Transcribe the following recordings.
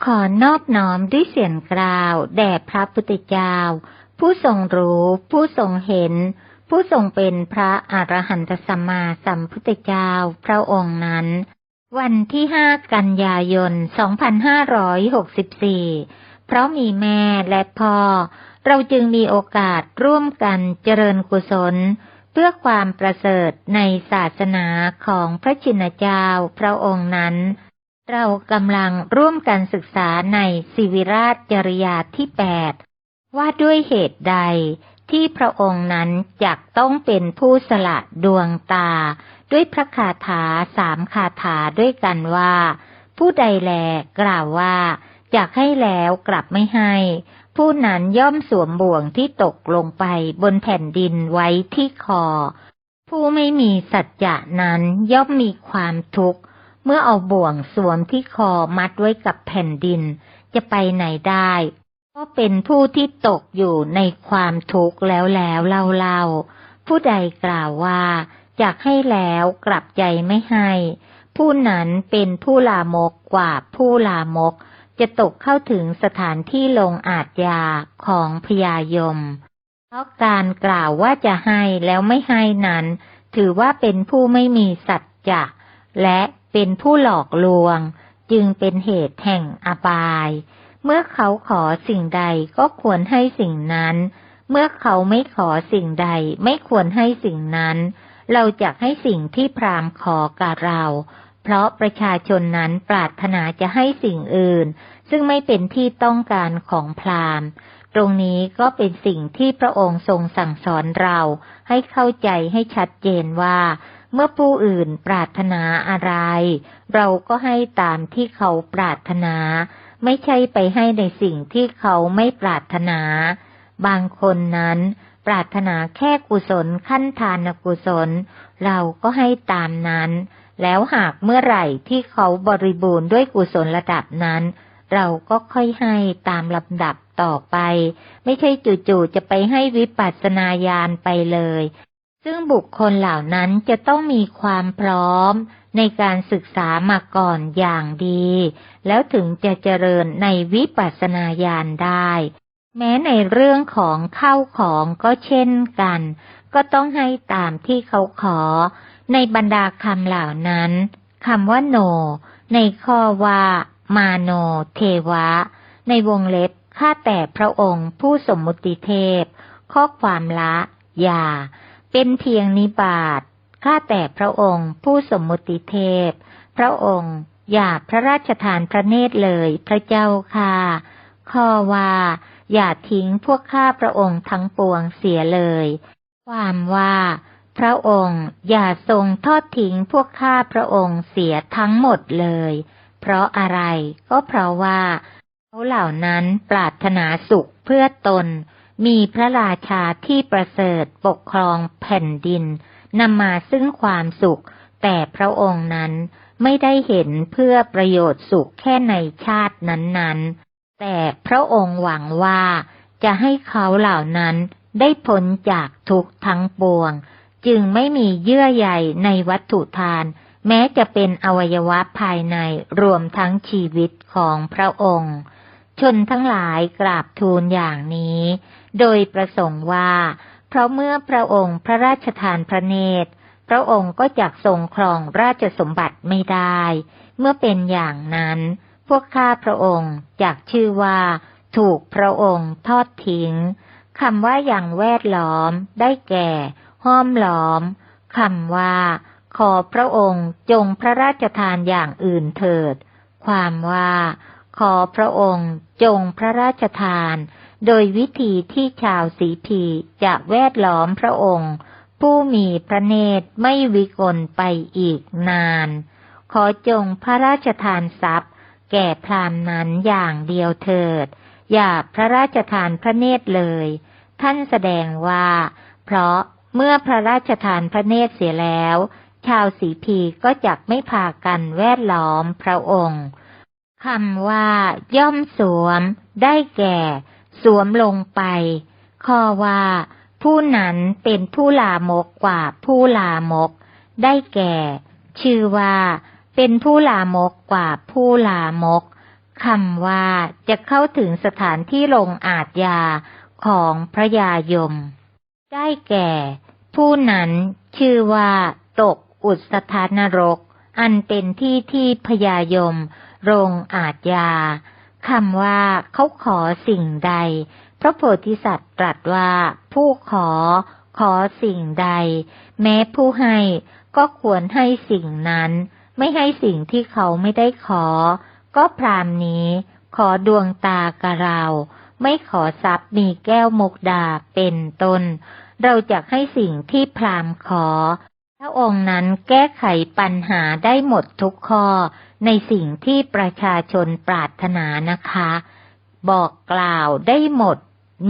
ขอนอบน้อมด้วยเสียงกล่าว แด่พระพุทธเจ้า ผู้ทรงรู้ ผู้ทรงเห็น ผู้ทรงเป็นพระอรหันตสัมมาสัมพุทธเจ้าพระองค์นั้น วันที่ห้ากันยายน 2564 เพราะมีแม่และพ่อ เราจึงมีโอกาสร่วมกันเจริญกุศล เพื่อความประเสริฐในศาสนาของพระชินเจ้าพระองค์นั้น เรากำลังร่วมกันศึกษาในสิวิราชจริยาที่แปดว่าด้วยเหตุใดที่พระองค์นั้นจักต้องเป็นผู้สละดวงตา ด้วยพระคาถาสามคาถาด้วยกันว่า ผู้ใดแลกล่าวว่าอยากให้แล้วกลับไม่ให้ ผู้นั้นย่อมสวมบ่วงที่ตกลงไปบนแผ่นดินไว้ที่คอ ผู้ไม่มีสัจจะนั้นย่อมมีความทุกข์ เมื่อเอาบ่วงสวมที่คอมัดไว้กับแผ่นดิน จะไปไหนได้ ก็เป็นผู้ที่ตกอยู่ในความทุกข์แล้วแล้วเล่าเล่าผู้ใดกล่าวว่าอยากให้แล้วกลับใจไม่ให้ ผู้นั้นเป็นผู้ลามกกว่าผู้ลามก จะตกเข้าถึงสถานที่ลงอาจยาของพยายม เพราะการกล่าวว่าจะให้แล้วไม่ให้นั้น ถือว่าเป็นผู้ไม่มีสัจจะและ เป็นผู้หลอกลวง จึงเป็นเหตุแห่งอบาย เมื่อเขาขอสิ่งใดก็ควรให้สิ่งนั้น เมื่อเขาไม่ขอสิ่งใดไม่ควรให้สิ่งนั้น เราจะให้สิ่งที่พรามขอกับเรา เพราะประชาชนนั้นปรารถนาจะให้สิ่งอื่น ซึ่งไม่เป็นที่ต้องการของพรามตรงนี้ก็เป็นสิ่งที่พระองค์ทรงสั่งสอนเรา ให้เข้าใจให้ชัดเจนว่า เมื่อผู้อื่นปรารถนาอะไร เราก็ให้ตามที่เขาปรารถนา ไม่ใช่ไปให้ในสิ่งที่เขาไม่ปรารถนา บางคนนั้น ปรารถนาแค่กุศลขั้นทานกุศล เราก็ให้ตามนั้น แล้วหากเมื่อไหร่ที่เขาบริบูรณ์ด้วยกุศลระดับนั้น เราก็ค่อยให้ตามลำดับต่อไป ไม่ใช่จู่ๆจะไปให้วิปัสสนาญาณไปเลย ซึ่งบุคคลเหล่านั้นจะต้องมีความพร้อมในการศึกษามาก่อนอย่างดี แล้วถึงจะเจริญในวิปัสสนาญาณได้ แม้ในเรื่องของเข้าของก็เช่นกัน ก็ต้องให้ตามที่เขาขอ ในบรรดาคำเหล่านั้นคำว่าโน ในข้อว่า มาโน เทวะ ในวงเล็บข้าแต่พระองค์ผู้สมมุติเทพ ข้อความละ อย่า เป็นเพียงนิบาตข้าแต่พระองค์ ผู้สมมุติเทพ พระองค์อย่าพระราชทานพระเนตรเลยพระเจ้าค่ะข้อว่า อย่าทิ้งพวกข้าพระองค์ทั้งปวงเสียเลย ความว่า พระองค์อย่าทรงทอดทิ้งพวกข้าพระองค์เสียทั้งหมดเลย เพราะอะไรก็เพราะว่าเขาเหล่านั้นปรารถนาสุขเพื่อตน มีพระราชาที่ประเสริฐปกครองแผ่นดินนำมาซึ่งความสุข แต่พระองค์นั้นไม่ได้เห็นเพื่อประโยชน์สุขแค่ในชาตินั้นๆ แต่พระองค์หวังว่าจะให้เขาเหล่านั้นได้พ้นจากทุกทั้งปวง จึงไม่มีเยื่อใยในวัตถุทาน แม้จะเป็นอวัยวะภายในรวมทั้งชีวิตของพระองค์ ชนทั้งหลายกราบทูลอย่างนี้ โดยประสงค์ว่า เพราะเมื่อพระองค์พระราชทานพระเนตร พระองค์ก็จักทรงครองราชสมบัติไม่ได้ เมื่อเป็นอย่างนั้น พวกข้าพระองค์จักชื่อว่า ถูกพระองค์ทอดทิ้งคำว่าอย่างแวดล้อม ได้แก่ ห้อมล้อมคำว่า ขอพระองค์จงพระราชทานอย่างอื่นเถิด ความว่า ขอพระองค์ จงพระราชทาน โดยวิธีที่ชาวสีพีจะแวดล้อมพระองค์ ผู้มีพระเนตรไม่วิกลไปอีกนาน ขอจงพระราชทานทรัพย์ แก่พรามนั้นอย่างเดียวเถิด อย่าพระราชทานพระเนตรเลย ท่านแสดงว่า เพราะเมื่อพระราชทานพระเนตรเสียแล้ว ชาวสีพีก็จักไม่พากันแวดล้อมพระองค์ คำว่า ย่อมสวม ได้แก่ สวมลงไป ข้อว่า ผู้นั้นเป็นผู้ลามกกว่าผู้ลามก ได้แก่ ชื่อว่า เป็นผู้ลามกกว่าผู้ลามกคำว่าจะเข้าถึงสถานที่ลงอาจยาของพระยายม ได้แก่ ผู้นั้นชื่อว่า ตกอุสธานรก อันเป็นที่ที่พยายม ลงอาจยาคำว่าเขาขอสิ่งใด พระโพธิสัตว์ตรัสว่าผู้ขอ ขอสิ่งใด แม้ผู้ให้ก็ควรให้สิ่งนั้น ไม่ให้สิ่งที่เขาไม่ได้ขอ ก็พรามนี้ ขอดวงตากระเรา ไม่ขอทรัพย์มีแก้วมกดาเป็นต้น เราจะให้สิ่งที่พรามขอ ระองค์นั้นแก้ไขปัญหาได้หมดทุกข้อในสิ่งที่ประชาชนปรารถนานะคะ บอกกล่าวได้หมด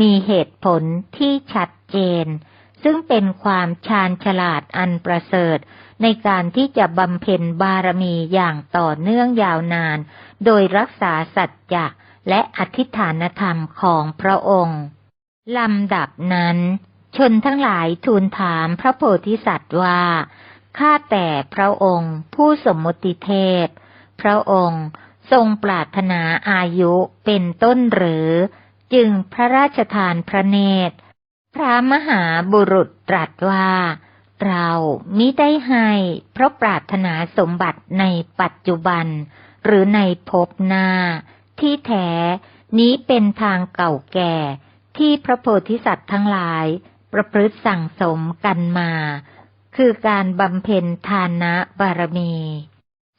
มีเหตุผลที่ชัดเจน ซึ่งเป็นความชาญฉลาดอันประเสริฐ ในการที่จะบำเพ็ญบารมีอย่างต่อเนื่องยาวนาน โดยรักษาสัจจะและอธิฐานธรรมของพระองค์ลำดับนั้น ชนทั้งหลายทูลถามพระโพธิสัตว์ว่า ข้าแต่พระองค์ ผู้สมมติเทพ พระองค์ทรงปรารถนาอายุเป็นต้นหรือ จึงพระราชทานพระเนตร พระมหาบุรุษตรัสว่า เรามิได้ให้เพราะปรารถนาสมบัติในปัจจุบัน หรือในภพหน้า ที่แท้นี้เป็นทางเก่าแก่ที่พระโพธิสัตว์ทั้งหลาย ประพฤติสั่งสมกันมา คือการบำเพ็ญทานะบารมี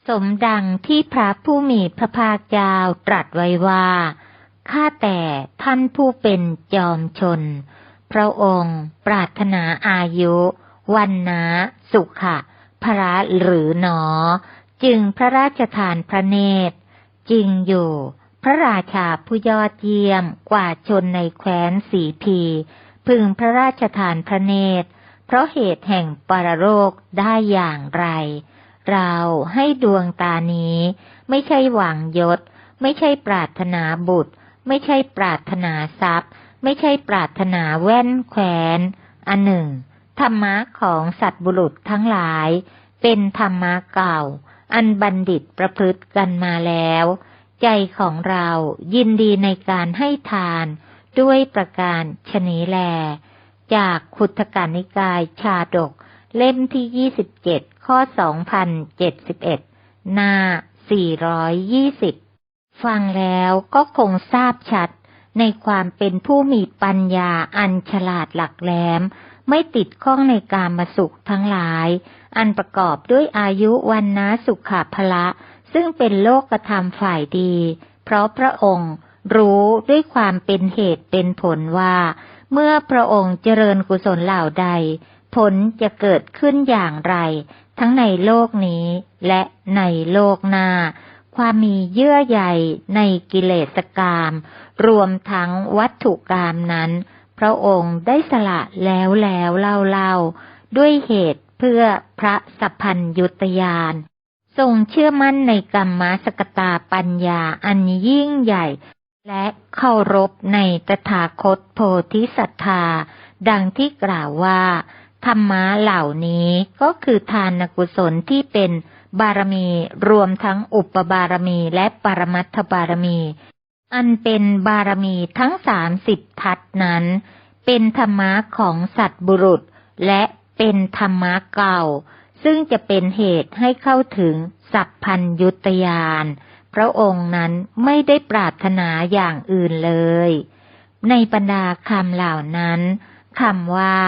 สมดังที่พระผู้มีพระภาคเจ้าตรัสไว้ว่าข้าแต่ท่านผู้เป็นจอมชน พระองค์ปรารถนาอายุ วันนะสุขะพระหรือหนอ จึงพระราชทานพระเนตร จริงอยู่ พระราชาผู้ยอดเยี่ยมกว่าชนในแคว้นสีพี พึงพระราชทานพระเนตร เพราะเหตุแห่งปรโรคได้อย่างไร เราให้ดวงตานี้ ไม่ใช่หวังยศ ไม่ใช่ปรารถนาบุตร ไม่ใช่ปรารถนาทรัพย์ ไม่ใช่ปรารถนาแว่นแขวน อันหนึ่ง ธรรมะของสัตบุรุษทั้งหลาย เป็นธรรมะเก่า อันบัณฑิตประพฤติกันมาแล้ว ใจของเรายินดีในการให้ทาน ด้วยประการชนีแล จากขุทกานิกายชาดก เล่มที่ยี่สิบเจ็ดข้อสองพันเจ็ดสิบเอ็ดหน้าสี่ร้อยยี่สิบฟังแล้วก็คงทราบชัดในความเป็นผู้มีปัญญาอันฉลาดหลักแหลม ไม่ติดข้องในการมาสุขทั้งหลาย อันประกอบด้วยอายุวันนะสุขภละ ซึ่งเป็นโลกธรรมฝ่ายดี เพราะพระองค์ รู้ด้วยความเป็นเหตุเป็นผลว่า เมื่อพระองค์เจริญกุศลเหล่าใด ผลจะเกิดขึ้นอย่างไร ทั้งในโลกนี้และในโลกหน้า ความมีเยื่อใยในกิเลสกรรมรวมทั้งวัตถุกรรมนั้น พระองค์ได้สละแล้วแล้วเล่าเล่าด้วยเหตุเพื่อพระสัพพัญยุตยานทรงเชื่อมั่นในกรรมสกตาปัญญาอันยิ่งใหญ่ และเคารพในตถาคตโพธิสัตธาดังที่กล่าวว่า ธรรมะเหล่านี้ก็คือทานกุศลที่เป็นบารมีรวมทั้งอุปบารมีและปรมัตถบารมี อันเป็นบารมีทั้งสามสิบทัศนั้น เป็นธรรมะของสัตบุรุษ และเป็นธรรมะเก่า ซึ่งจะเป็นเหตุให้เข้าถึงสัพพัญยุตยาน พระองค์นั้นไม่ได้ปรารถนาอย่างอื่นเลย ในบรรดาคำเหล่านั้นคำว่า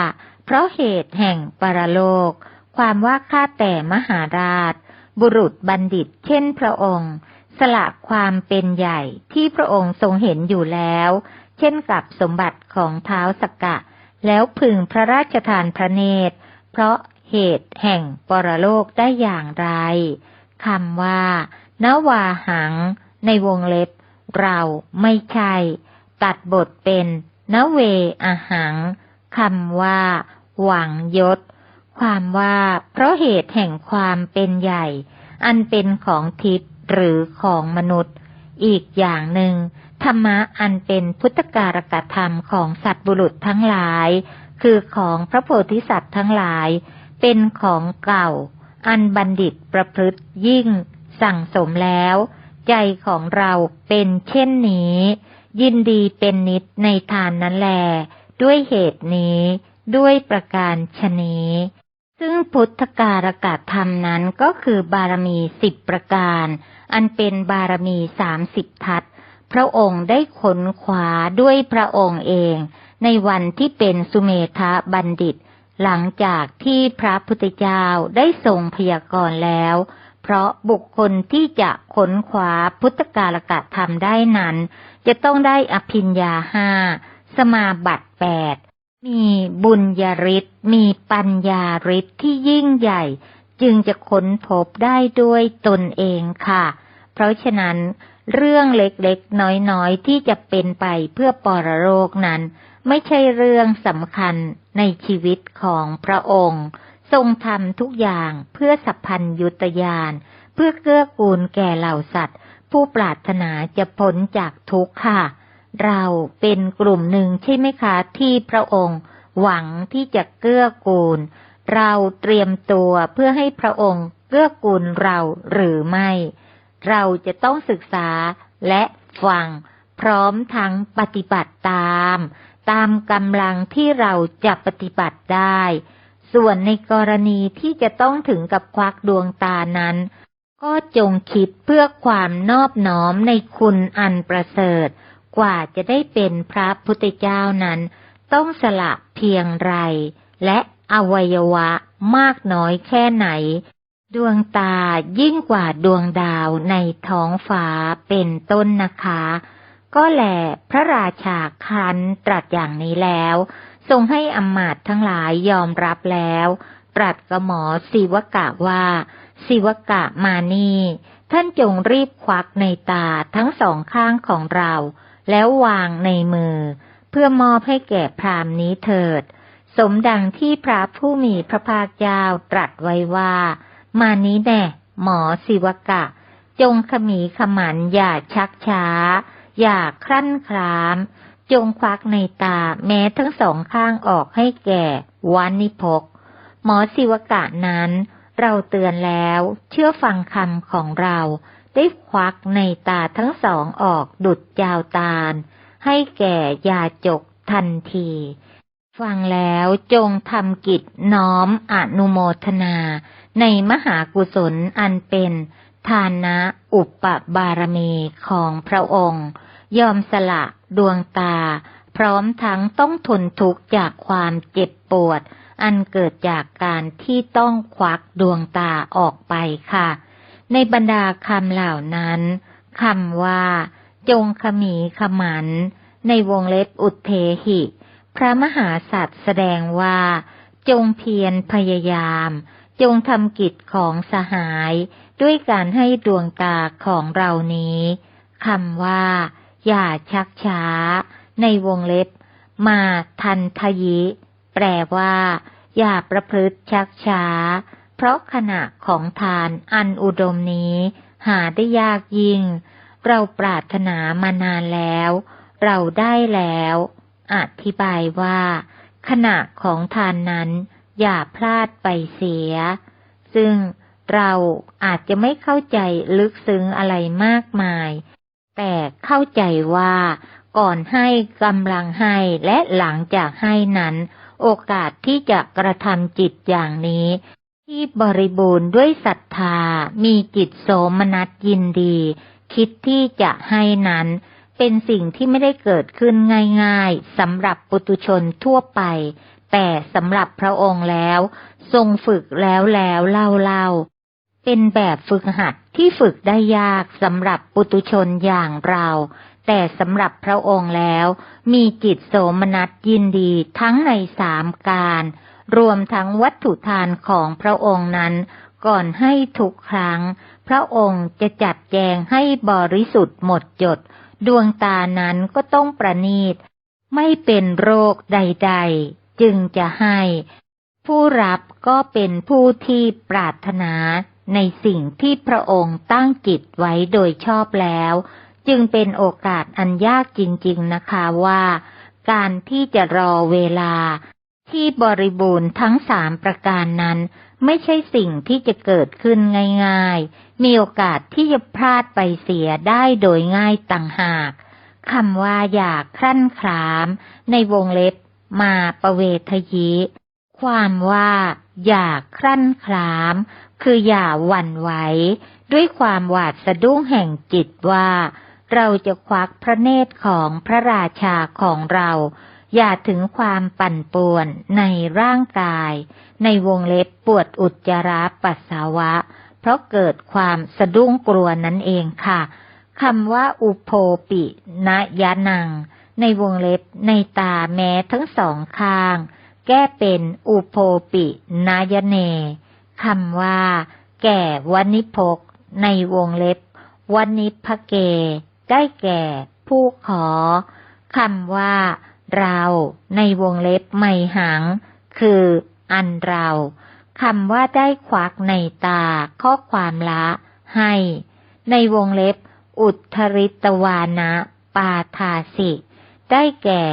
เพราะเหตุแห่งปรโลก ความว่าข้าแต่มหาราช บุรุษบัณฑิตเช่นพระองค์ สละความเป็นใหญ่ที่พระองค์ทรงเห็นอยู่แล้ว เช่นกับสมบัติของเท้าสกกะ แล้วพึงพระราชทานพระเนตร เพราะเหตุแห่งปรโลกได้อย่างไรคำว่า นวาหัง ในวงเล็บ เราไม่ใช่ ตัดบทเป็นนเวอหังคำว่า หวังยศ ความว่า เพราะเหตุแห่งความเป็นใหญ่ อันเป็นของทิพย์หรือของมนุษย์ อีกอย่างหนึ่ง ธรรมะอันเป็นพุทธการกธรรมของสัตว์บุรุษทั้งหลาย คือของพระโพธิสัตว์ทั้งหลาย เป็นของเก่า อันบัณฑิตประพฤติยิ่ง สั่งสมแล้ว ใจของเราเป็นเช่นนี้ ยินดีเป็นนิดในทานนั้นแล ด้วยเหตุนี้ ด้วยประการชนี้ซึ่งพุทธการกะธรรมนั้นก็คือบารมีสิบประการ อันเป็นบารมีสามสิบทัศพระองค์ได้ขนขวาด้วยพระองค์เอง ในวันที่เป็นสุเมธะบัณฑิต หลังจากที่พระพุทธเจ้าได้ทรงพยากรณ์แล้ว เพราะบุคคลที่จะขนขวาพุทธกาลกะธรรมได้นั้น จะต้องได้อภิญญาห้าสมาบัติแปดมีบุญญาฤทธิ์มีปัญญาฤทธิ์ที่ยิ่งใหญ่ จึงจะค้นพบได้ด้วยตนเองค่ะ เพราะฉะนั้น เรื่องเล็กๆ น้อยๆ ที่จะเป็นไปเพื่อปรโลกนั้น ไม่ใช่เรื่องสำคัญในชีวิตของพระองค์ ทรงทำทุกอย่างเพื่อสัพพัญยุตยาน เพื่อเกื้อกูลแก่เหล่าสัตว์ ผู้ปรารถนาจะพ้นจากทุกข์ค่ะ เราเป็นกลุ่มหนึ่งใช่ไหมคะที่พระองค์ หวังที่จะเกื้อกูล เราเตรียมตัวเพื่อให้พระองค์เกื้อกูลเราหรือไม่ เราจะต้องศึกษาและฟัง พร้อมทั้งปฏิบัติตาม ตามกำลังที่เราจะปฏิบัติได้ ส่วนในกรณีที่จะต้องถึงกับควักดวงตานั้น ก็จงคิดเพื่อความนอบน้อมในคุณอันประเสริฐ กว่าจะได้เป็นพระพุทธเจ้านั้น ต้องสละเพียงไร และอวัยวะมากน้อยแค่ไหน ดวงตายิ่งกว่าดวงดาวในท้องฟ้าเป็นต้นนะคะ ก็แหละพระราชาคันตรัสอย่างนี้แล้ว ทรงให้อำมาตย์ทั้งหลายยอมรับแล้ว ตรัสกับหมอศิวกะว่าศิวกะมานี่ ท่านจงรีบควักในตาทั้งสองข้างของเรา แล้ววางในมือ เพื่อมอบให้แก่พรามนี้เถิด สมดังที่พระผู้มีพระภาคเจ้าตรัสไว้ว่า มานี้แน่ หมอศิวกะ จงขมีขมันอย่าชักช้า อย่าครั่นคราม จงควักในตาแม้ทั้งสองข้างออกให้แก่วานิพก หมอศิวกะนั้น เราเตือนแล้ว เชื่อฟังคำของเรา ได้ควักในตาทั้งสองออกดุดยาวตาล ให้แก่ยาจกทันที ฟังแล้วจงทำกิจน้อมอนุโมทนา ในมหากุศลอันเป็น ทานะอุปบารมีของพระองค์ ยอมสละดวงตา พร้อมทั้งต้องทนทุกข์จากความเจ็บปวด อันเกิดจากการที่ต้องควักดวงตาออกไปค่ะ ในบรรดาคำเหล่านั้นคำว่า จงขมีขมัน ในวงเล็บอุเทหิ พระมหาสัตว์แสดงว่า จงเพียรพยายาม จงทำกิจของสหาย ด้วยการให้ดวงตาของเรานี้คำว่า อย่าชักช้า ในวงเล็บ มาทันทยิ แปลว่า อย่าประพฤติชักช้า เพราะขณะของทานอันอุดมนี้ หาได้ยากยิ่ง เราปรารถนามานานแล้ว เราได้แล้ว อธิบายว่า ขณะของทานนั้น อย่าพลาดไปเสีย ซึ่งเราอาจจะไม่เข้าใจลึกซึ้งอะไรมากมาย แต่เข้าใจว่าก่อนให้กำลังให้และหลังจากให้นั้น โอกาสที่จะกระทำจิตอย่างนี้ ที่บริบูรณ์ด้วยศรัทธา มีจิตโสมนัสยินดี คิดที่จะให้นั้น เป็นสิ่งที่ไม่ได้เกิดขึ้นง่ายๆสำหรับปุตุชนทั่วไป แต่สำหรับพระองค์แล้ว ทรงฝึกแล้วแล้วเล่าเล่า เป็นแบบฝึกหัดที่ฝึกได้ยากสำหรับปุตุชนอย่างเรา แต่สำหรับพระองค์แล้ว มีจิตโสมนัสยินดีทั้งในสามการ รวมทั้งวัตถุทานของพระองค์นั้น ก่อนให้ทุกครั้ง พระองค์จะจัดแจงให้บริสุทธิ์หมดจด ดวงตานั้นก็ต้องประนีต ไม่เป็นโรคใด ๆ จึงจะให้ ผู้รับก็เป็นผู้ที่ปรารถนา ในสิ่งที่พระองค์ตั้งจิตไว้โดยชอบแล้ว จึงเป็นโอกาสอันยากจริง ๆนะคะว่า การที่จะรอเวลา ที่บริบูรณ์ทั้งสามประการนั้น ไม่ใช่สิ่งที่จะเกิดขึ้นง่าย ๆ มีโอกาสที่จะพลาดไปเสียได้โดยง่ายต่างหากคำว่าอยากครั่นคราม ในวงเล็บมาประเวทยิ ความว่าอยากครั่นคราม คืออย่าหวั่นไหวด้วยความหวาดสะดุ้งแห่งจิตว่า เราจะควักพระเนตรของพระราชาของเรา อย่าถึงความปั่นป่วนในร่างกาย ในวงเล็บปวดอุจจาระปัสสาวะ เพราะเกิดความสะดุ้งกลัวนั่นเองค่ะคำว่าอุโพปินยานัง ในวงเล็บในตาแม้ทั้งสองข้าง แก้เป็นอุโพปินายเน คำว่า แก่วนิพก ในวงเล็บวนิพเก ได้แก่ ผู้ขอคำว่า เราในวงเล็บไม่หัง คือ อันเราคำว่าได้ควักในตา ข้อความละให้ ในวงเล็บ อุทริตวานะ ปาทาสิ ได้แก่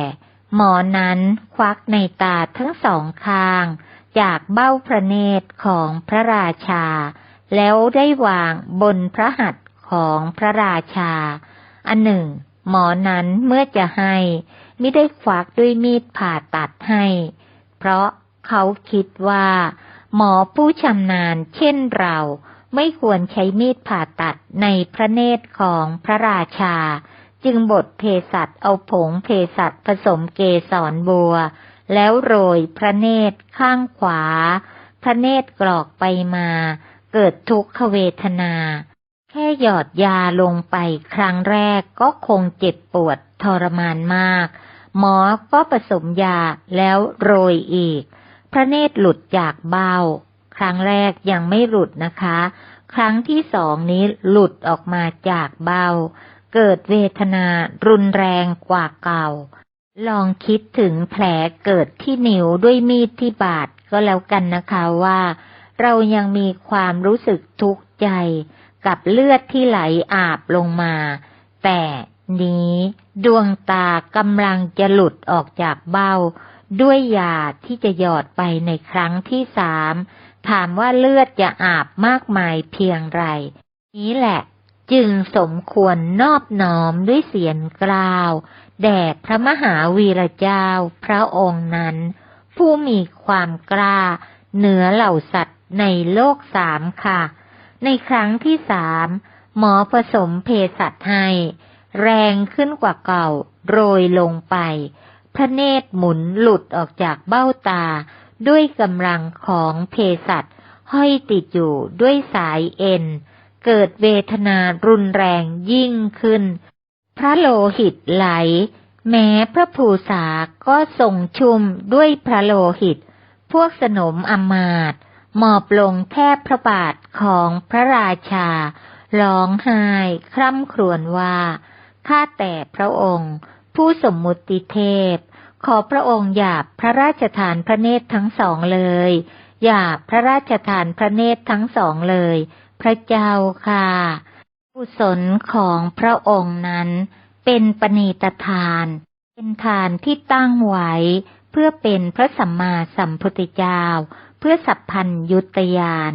หมอนั้นควักในตาทั้งสองข้าง จากเบ้าพระเนตรของพระราชา แล้วได้วางบนพระหัตถ์ของพระราชา อันหนึ่ง หมอนั้นเมื่อจะให้ไม่ได้ควักด้วยมีดผ่าตัดให้ เพราะเขาคิดว่า หมอผู้ชำนาญเช่นเราไม่ควรใช้มีดผ่าตัดในพระเนตรของพระราชา จึงบดเภสัชเอาผงเภสัชผสมเกสรบัว แล้วโรยพระเนตรข้างขวา พระเนตรกรอกไปมา เกิดทุกขเวทนา แค่หยอดยาลงไปครั้งแรกก็คงเจ็บปวดทรมานมาก หมอก็ผสมยาแล้วโรยอีก พระเนตรหลุดจากเบ้า ครั้งแรกยังไม่หลุดนะคะ ครั้งที่สองนี้หลุดออกมาจากเบ้าเกิดเวทนารุนแรงกว่าเก่า ลองคิดถึงแผลเกิดที่นิ้วด้วยมีดที่บาดก็แล้วกันนะคะว่า เรายังมีความรู้สึกทุกข์ใจ กับเลือดที่ไหลอาบลงมา แต่นี้ดวงตากำลังจะหลุดออกจากเบ้า ด้วยยาที่จะหยอดไปในครั้งที่สามถามว่าเลือดจะอาบมากมายเพียงไร นี้แหละ จึงสมควรนอบน้อมด้วยเสียงกล่าว แด่พระมหาวีระเจ้าพระองค์นั้น ผู้มีความกล้า เหนือเหล่าสัตว์ในโลกสามค่ะ ในครั้งที่สามหมอผสมเพสัตให้ แรงขึ้นกว่าเก่า โรยลงไป พระเนตรหมุนหลุดออกจากเบ้าตา ด้วยกำลังของเพสัตห้อยติดอยู่ด้วยสายเอ็น เกิดเวทนารุนแรงยิ่งขึ้น พระโลหิตไหล แม้พระภูษาก็ส่งชุมด้วยพระโลหิต พวกสนมอมาตหมอบลงแทบพระบาทของพระราชา ร้องไห้คร่ำครวญว่า ข้าแต่พระองค์ ผู้สมมุติเทพ ขอพระองค์อย่าพระราชทานพระเนตรทั้งสองเลย อย่าพระราชทานพระเนตรทั้งสองเลย พระเจ้าค่ะ กุศลของพระองค์นั้น เป็นปณีตทาน เป็นทานที่ตั้งไว้เพื่อเป็นพระสัมมาสัมพุทธเจ้า เพื่อสัพพัญยุตยาน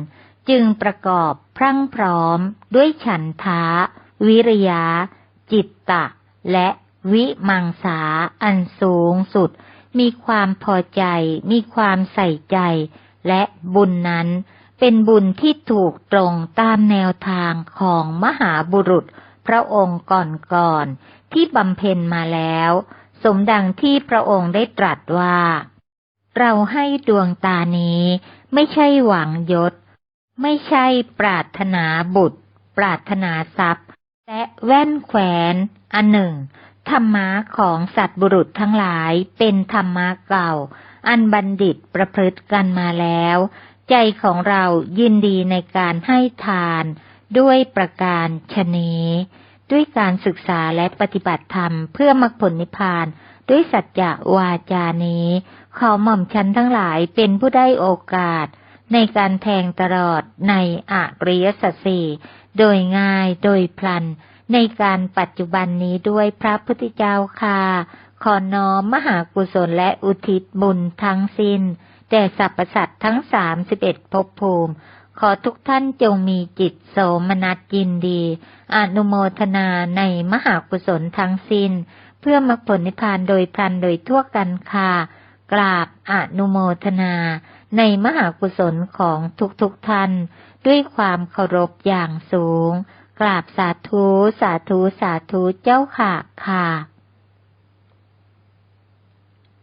จึงประกอบพรั่งพร้อมด้วยฉันทะวิริยะ จิตตะ และวิมังสาอันสูงสุด มีความพอใจ มีความใส่ใจ และบุญนั้น เป็นบุญที่ถูกตรงตามแนวทางของมหาบุรุษพระองค์ก่อนๆที่บำเพ็ญมาแล้ว สมดังที่พระองค์ได้ตรัสว่า เราให้ดวงตานี้ไม่ใช่หวังยศ ไม่ใช่ปรารถนาบุตร ปรารถนาทรัพย์ และแว่นแขวนอันหนึ่ง ธรรมะของสัตว์บุรุษทั้งหลายเป็นธรรมะเก่า อันบัณฑิตประพฤติกันมาแล้ว ใจของเรายินดีในการให้ทาน ด้วยประการชนีด้วยการศึกษาและปฏิบัติธรรมเพื่อมรรคผลนิพพาน ด้วยสัจจะวาจานี้ ขอหม่อมชันทั้งหลายเป็นผู้ได้โอกาส ในการแทงตลอดในอริยสัจสี่โดยง่ายโดยพลัน ในการปัจจุบันนี้ด้วยพระพุทธเจ้าค่ะ ขอน้อมมหากุศลและอุทิศบุญทั้งสิ้น แต่สรรพสัตว์ทั้งสามสิบเอ็ดภพภูมิ ขอทุกท่านจงมีจิตโสมนัสยินดี อนุโมทนาในมหากุศลทั้งสิน้น เพื่อมรรคผลนิพพานโดยพลันโดยทั่วกันค่ะ กราบอนุโมทนา ในมหากุศลของทุกๆทท่าน ด้วยความเคารพอย่างสูง กราบสาธุ สาธุ สาธุเจ้าค่ะค่ะ